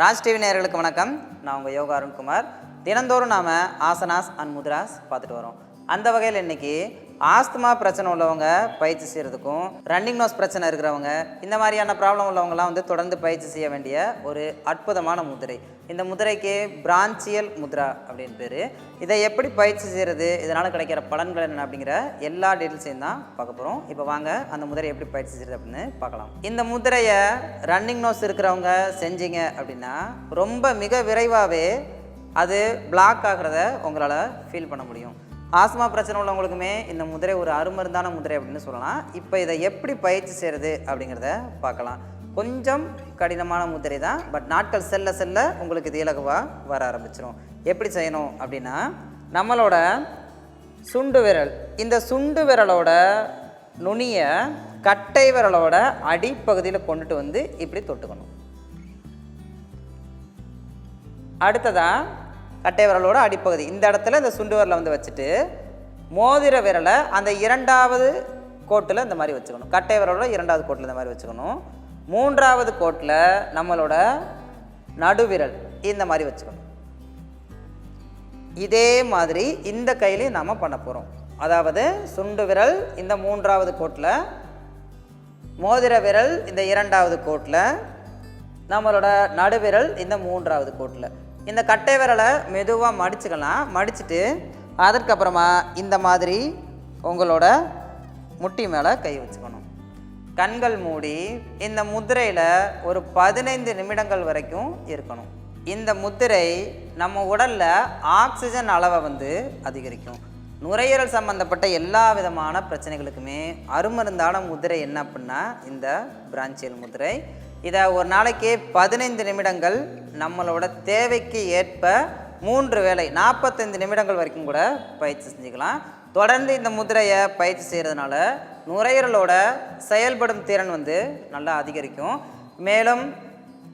Raj TV நேயர்களுக்கு வணக்கம். நான் உங்கள் யோகா அருண்குமார். தினந்தோறும் நாம் ஆசனாஸ் அண்ட் முத்ராஸ் பார்த்துட்டு வரோம். அந்த வகையில் இன்றைக்கி ஆஸ்துமா பிரச்சனை உள்ளவங்க பயிற்சி செய்கிறதுக்கும் ரன்னிங் நோஸ் பிரச்சனை இருக்கிறவங்க இந்த மாதிரியான ப்ராப்ளம் உள்ளவங்கலாம் வந்து தொடர்ந்து பயிற்சி செய்ய வேண்டிய ஒரு அற்புதமான முதிரை. இந்த முதிரைக்கு பிரான்சியல் முத்ரா அப்படின்னு பேர். இதை எப்படி பயிற்சி செய்கிறது இதனால் கிடைக்கிற பலன்கள் என்ன அப்படிங்கிற எல்லா டீட்டெயில்ஸையும் தான் பார்க்க போகிறோம் இப்போ வாங்க அந்த முதிரை எப்படி பயிற்சி செய்கிறது அப்படின்னு பார்க்கலாம். இந்த முதிரையை ரன்னிங் நோஸ் இருக்கிறவங்க செஞ்சீங்க அப்படின்னா ரொம்ப மிக விரைவாகவே அது பிளாக் ஆகிறத உங்களால் ஃபீல் பண்ண முடியும். ஆஸ்மா பிரச்சனை உள்ளவங்களுக்குமே இந்த முதிரை ஒரு அருமருந்தான முதிரை அப்படின்னு சொல்லலாம். இப்போ இதை எப்படி பயிற்சி செய்கிறது அப்படிங்கிறத பார்க்கலாம். கொஞ்சம் கடினமான முதிரை தான். பட் நாட்கள் செல்ல செல்ல உங்களுக்கு இது இலகுவாக வர ஆரம்பிச்சிடும் எப்படி செய்யணும் அப்படின்னா நம்மளோட சுண்டு விரல். இந்த சுண்டு விரலோட நுனியை கட்டை விரலோட அடிப்பகுதியில் கொண்டுட்டு வந்து இப்படி தொட்டுக்கணும். அடுத்ததாக கட்டை விரலோட அடிப்பகுதி. இந்த இடத்துல இந்த சுண்டு விரலை வந்து வச்சுட்டு மோதிர விரலை அந்த இரண்டாவது கோட்டில் இந்த மாதிரி வச்சுக்கணும். கட்டை விரலோட இரண்டாவது கோட்டில் இந்த மாதிரி வச்சுக்கணும். மூன்றாவது கோட்டில் நம்மளோட நடுவிரல் இந்த மாதிரி வச்சுக்கணும். இதே மாதிரி இந்த கையிலையும் நாம் பண்ண போகிறோம் அதாவது சுண்டு விரல் இந்த மூன்றாவது கோட்டில் மோதிர விரல் இந்த இரண்டாவது கோட்டில் நம்மளோட நடுவிரல் இந்த மூன்றாவது கோட்டில். இந்த கட்டை விரலை மெதுவாக மடிச்சுக்கலாம். மடிச்சுட்டு அதற்கப்புறமா இந்த மாதிரி உங்களோட முட்டி மேலே கை வச்சுக்கணும். கண்கள் மூடி இந்த முதிரையில் ஒரு பதினைந்து நிமிடங்கள் வரைக்கும் இருக்கணும். இந்த முத்திரை நம்ம உடலில் ஆக்சிஜன் அளவை வந்து அதிகரிக்கும். நுரையீரல் சம்பந்தப்பட்ட எல்லா விதமான பிரச்சனைகளுக்குமே அருமருந்தான முதிரை என்ன அப்படின்னா இந்த பிரான்சியல் முதிரை. இதை ஒரு நாளைக்கு பதினைந்து நிமிடங்கள் நம்மளோட தேவைக்கு ஏற்ப மூன்று வேளை நாற்பத்தைந்து நிமிடங்கள் வரைக்கும் கூட பயிற்சி செஞ்சுக்கலாம். தொடர்ந்து இந்த முதிரையை பயிற்சி செய்கிறதுனால நுரையீரலோட செயல்படும் திறன் வந்து நல்லா அதிகரிக்கும். மேலும்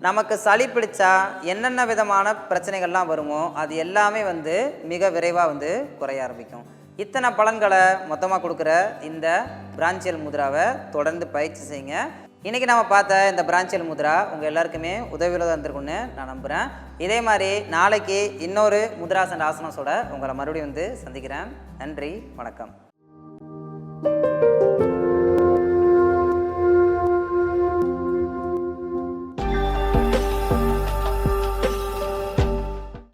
நமக்கு சளி பிடிச்சா என்னென்ன விதமான பிரச்சனைகள்லாம் வருமோ அது எல்லாமே வந்து மிக விரைவாக வந்து குறைய ஆரம்பிக்கும். இத்தனை பலன்களை மொத்தமாக கொடுக்குற இந்த பிரான்சியல் முதிராவை தொடர்ந்து பயிற்சி செய்யுங்க. இன்றைக்கி நம்ம பார்த்த இந்த பிரான்ச்சல் முத்ரா உங்கள் எல்லாருக்குமே உதவியில் இருந்திருக்குன்னு நான் நம்புகிறேன் இதே மாதிரி நாளைக்கு இன்னொரு முத்ராசன் ஆசனஸோட உங்களை மறுபடியும் வந்து சந்திக்கிறேன். நன்றி வணக்கம்.